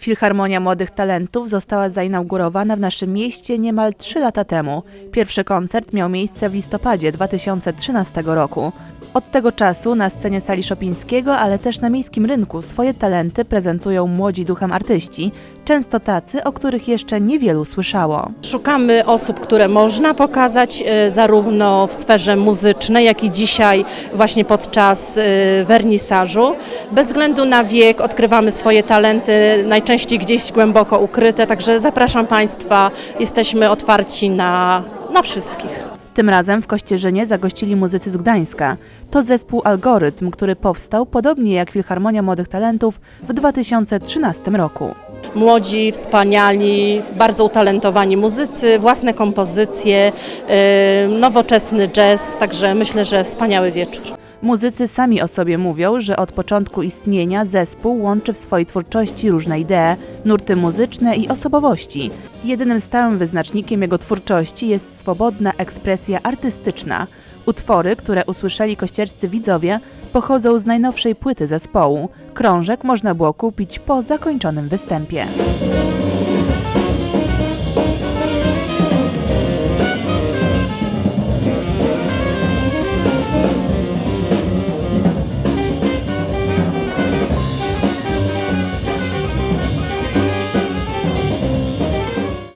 Filharmonia Młodych Talentów została zainaugurowana w naszym mieście niemal 3 lata temu. Pierwszy koncert miał miejsce w listopadzie 2013 roku. Od tego czasu na scenie sali Szopińskiego, ale też na miejskim rynku swoje talenty prezentują młodzi duchem artyści, często tacy, o których jeszcze niewielu słyszało. Szukamy osób, które można pokazać e, zarówno w sferze muzycznej, jak i dzisiaj właśnie podczas e, wernisażu. Bez względu na wiek odkrywamy swoje talenty, najczęściej gdzieś głęboko ukryte, także zapraszam Państwa, jesteśmy otwarci na, na wszystkich. Tym razem w Kościerzynie zagościli muzycy z Gdańska. To zespół Algorytm, który powstał podobnie jak Filharmonia Młodych Talentów w 2013 roku. Młodzi, wspaniali, bardzo utalentowani muzycy, własne kompozycje, e, nowoczesny jazz, także myślę, że wspaniały wieczór. Muzycy sami o sobie mówią, że od początku istnienia zespół łączy w swojej twórczości różne idee, nurty muzyczne i osobowości. Jedynym stałym wyznacznikiem jego twórczości jest swobodna ekspresja artystyczna. Utwory, które usłyszeli kościerscy widzowie, pochodzą z najnowszej płyty zespołu. Krążek można było kupić po zakończonym występie.